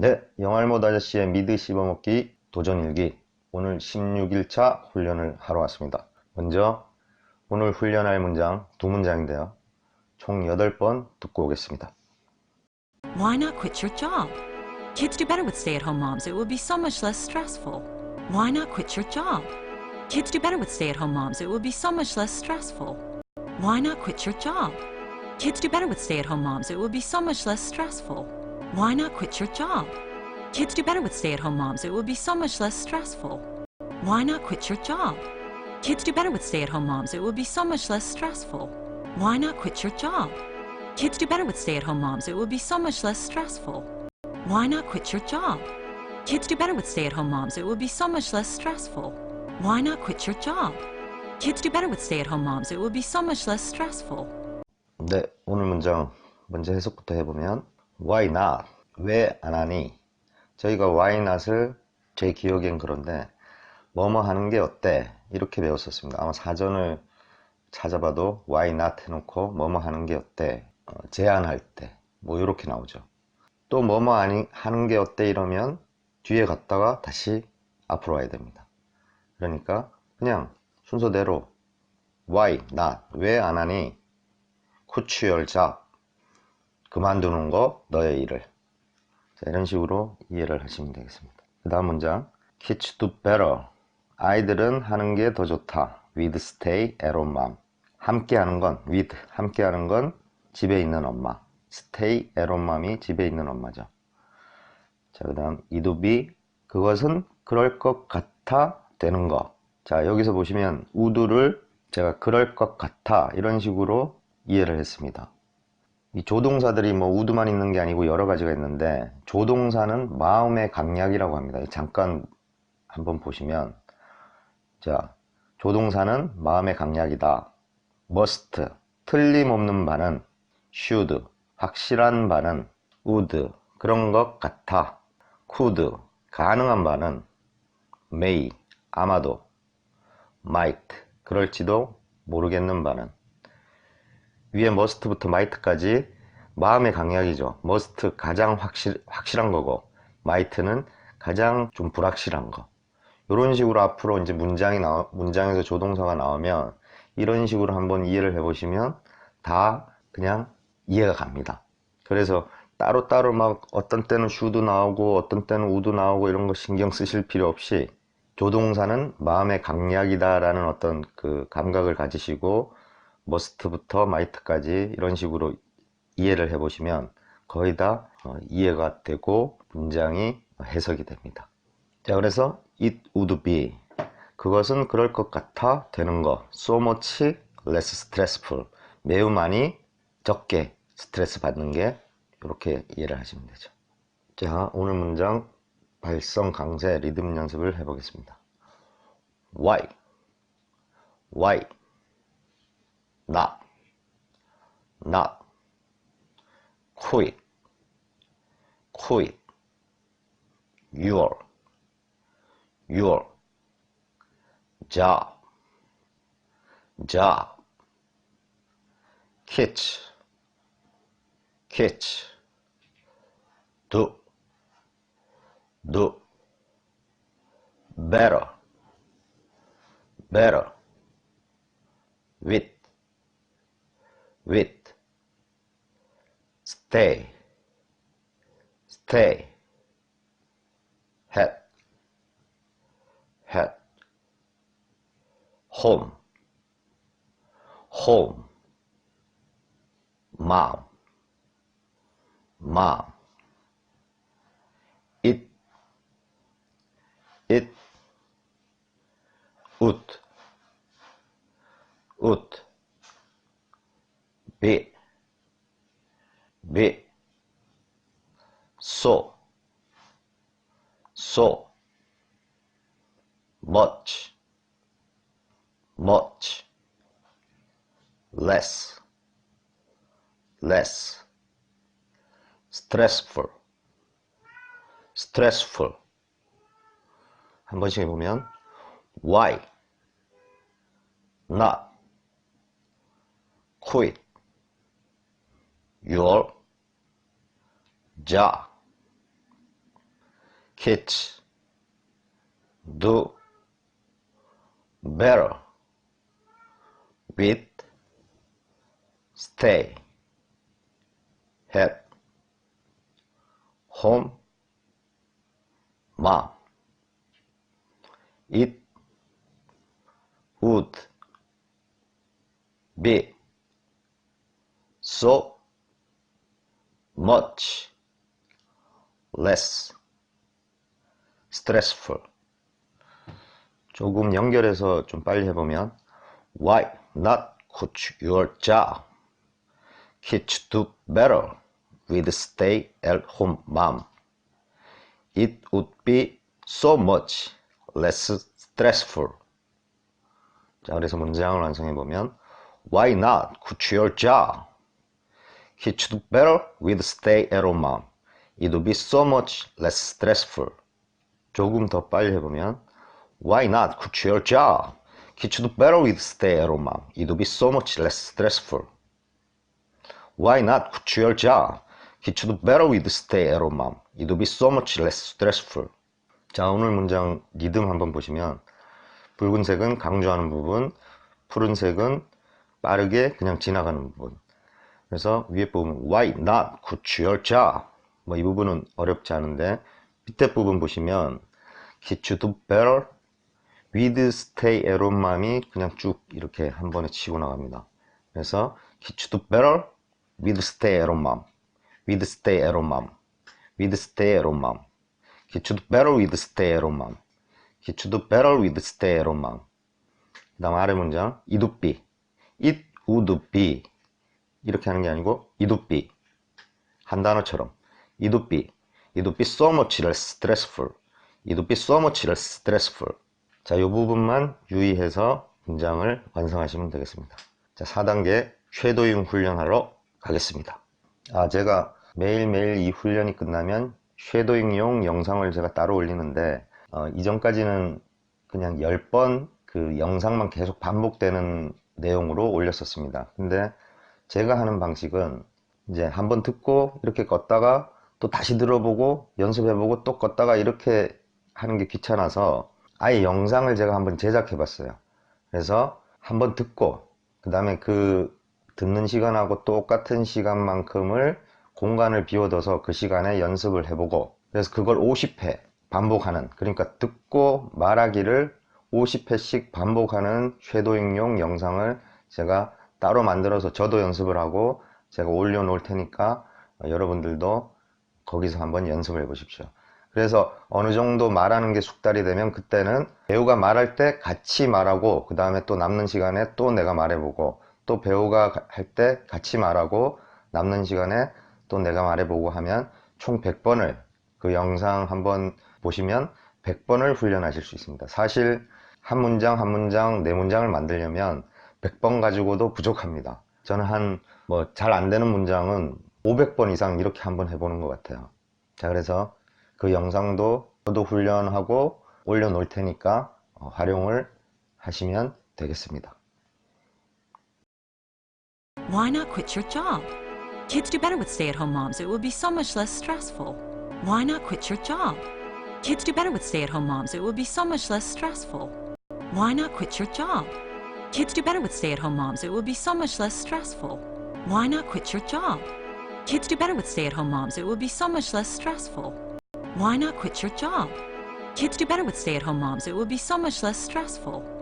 네, 영알못 아저씨의 미드 씹어먹기 도전일기 오늘 16일차 훈련을 하러 왔습니다. 먼저 오늘 훈련할 문장 두 문장인데요. 총 8번 듣고 오겠습니다. Why not quit your job? Kids do better with stay at home moms. It would be so much less stressful. Why not quit your job? Kids do better with stay at home moms. It would be so much less stressful. Why not quit your job? Kids do better with stay at home moms. It would be so much less stressful. Why not quit your job? Kids do better with stay at home moms. It would be so much less stressful. Why not quit your job? Kids do better with stay at home moms. It would be so much less stressful. Why not quit your job? Kids do better with stay at home moms. It would be so much less stressful. Why not quit your job? Kids do better with stay at home moms. It would be so much less stressful. Why not quit your job? Kids do better with stay at home moms. It would be so much less stressful. 네, 오늘 문장 먼저 해석부터 해보면 Why not? 왜 안 하니? 저희가 Why not을 제 기억엔 그런데 뭐뭐 하는 게 어때? 이렇게 배웠었습니다. 아마 사전을 찾아봐도 Why not 해놓고 뭐뭐 하는 게 어때? 어, 제안할 때 뭐 이렇게 나오죠. 또 뭐뭐 아니, 하는 게 어때? 이러면 뒤에 갔다가 다시 앞으로 와야 됩니다. 그러니까 그냥 순서대로 Why not? 왜 안 하니? 쿠치열자 그만두는 거 너의 일을. 자, 이런 식으로 이해를 하시면 되겠습니다. 그 다음 문장. Kids do better. 아이들은 하는 게 더 좋다. With stay at home mom. 함께 하는 건 with 함께 하는 건 집에 있는 엄마. Stay at home mom이 집에 있는 엄마죠. 자그 다음. Be 그것은 그럴 것 같아 되는 거자 여기서 보시면 우드를 제가 그럴 것 같아 이런 식으로 이해를 했습니다. 이 조동사들이 뭐 우드만 있는 게 아니고 여러 가지가 있는데 조동사는 마음의 강약이라고 합니다. 잠깐 한번 보시면 자 조동사는 마음의 강약이다. must 틀림없는 바는 should 확실한 바는 would 그런 것 같아 could 가능한 바는 may 아마도 might 그럴지도 모르겠는 바는 위에 must부터 might까지 마음의 강약이죠. must 가장 확실, 확실한 거고 might는 가장 좀 불확실한 거. 이런 식으로 앞으로 이제 문장이 나 문장에서 조동사가 나오면 이런 식으로 한번 이해를 해보시면 다 그냥 이해가 갑니다. 그래서 따로따로 막 어떤 때는 should 나오고 어떤 때는 would 나오고 이런 거 신경 쓰실 필요 없이 조동사는 마음의 강약이다라는 어떤 그 감각을 가지시고 머스트부터 마이트까지 이런 식으로 이해를 해 보시면 거의 다 어, 이해가 되고 문장이 해석이 됩니다. 자, 그래서 it would be 그것은 그럴 것 같아 되는 거 so much less stressful 매우 많이 적게 스트레스 받는 게 이렇게 이해를 하시면 되죠. 자, 오늘 문장 발성 강세 리듬 연습을 해보겠습니다. Why? Why? Not. Not. Quit. Quit. Your. Your. Job. Job. Kids. Kids. Do. Do. Better. Better. With. With. Stay. Stay. Head. Head. Home. Home. Mom. Mom. It. It. Ut. Ut. Be. Be. So. So. Much. Much. Less. Less. Stressful. Stressful. 한 번씩 해보면 Why? Not. Quit. Your job. kids do better with stay at home mom. It would be so much less stressful. 조금 연결해서 좀 빨리 해보면 Why not quit your job? Kids do better with stay at home mom. It would be so much less stressful. 자, 그래서 문장을 완성해 보면 Why not quit your job? Kids do better with stay at home mom. It would be so much less stressful. 조금 더 빨리 해보면 Why not quit your job? Kids do better with stay at home mom. It would be so much less stressful. Why not quit your job? Kids do better with stay at home mom. It would be so much less stressful. 자, 오늘 문장 리듬 한번 보시면 붉은색은 강조하는 부분, 푸른색은 빠르게 그냥 지나가는 부분. 그래서 위에 부분 Why not job? 뭐이 부분은 어렵지 않은데 밑에 부분 보시면 do better with stay at home mom이 그냥 쭉 이렇게 한 번에 치고 나갑니다. 그래서 do better with stay at home with stay at home with stay at home do better with stay at home do better with stay at home. 그 다음 아래 문장 it would be. it would be. 이렇게 하는 게 아니고 be. 한 단어처럼 would be so much less stressful. be so much less stressful. 자, 이 부분만 유의해서 문장을 완성하시면 되겠습니다. 자, 4단계 쉐도잉 훈련하러 가겠습니다. 아, 제가 매일매일 이 훈련이 끝나면 쉐도잉용 영상을 제가 따로 올리는데 어, 이전까지는 그냥 10번 그 영상만 계속 반복되는 내용으로 올렸었습니다. 근데 제가 하는 방식은 이제 한번 듣고 이렇게 껐다가 또 다시 들어보고 연습해보고 또 껐다가 이렇게 하는 게 귀찮아서 아예 영상을 제가 한번 제작해 봤어요. 그래서 한번 듣고 그 다음에 그 듣는 시간하고 똑같은 시간만큼을 공간을 비워둬서 그 시간에 연습을 해보고 그래서 그걸 50회 반복하는 그러니까 듣고 말하기를 50회씩 반복하는 쉐도잉용 영상을 제가 따로 만들어서 저도 연습을 하고 제가 올려놓을 테니까 여러분들도 거기서 한번 연습을 해 보십시오. 그래서 어느 정도 말하는 게 숙달이 되면 그때는 배우가 말할 때 같이 말하고 그 다음에 또 남는 시간에 또 내가 말해보고 또 배우가 할 때 같이 말하고 남는 시간에 또 내가 말해보고 하면 총 100번을 그 영상 한번 보시면 100번을 훈련하실 수 있습니다. 사실 한 문장 한 문장 네 문장을 만들려면 100번 가지고도 부족합니다. 저는 한 뭐 잘 안 되는 문장은 500번 이상 이렇게 한번 해보는 것 같아요. 자 그래서 그 영상도 저도 훈련하고 올려놓을 테니까 어, 활용을 하시면 되겠습니다. Why not quit your job? Kids do better with stay at home moms. It will be so much less stressful. Why not quit your job? Kids do better with stay at home moms. It will be so much less stressful. Why not quit your job? Kids do better with stay at home moms. It will be so much less stressful. Why not quit your job? Kids do better with stay at home moms. It will be so much less stressful. Why not quit your job? Kids do better with stay at home moms. It will be so much less stressful.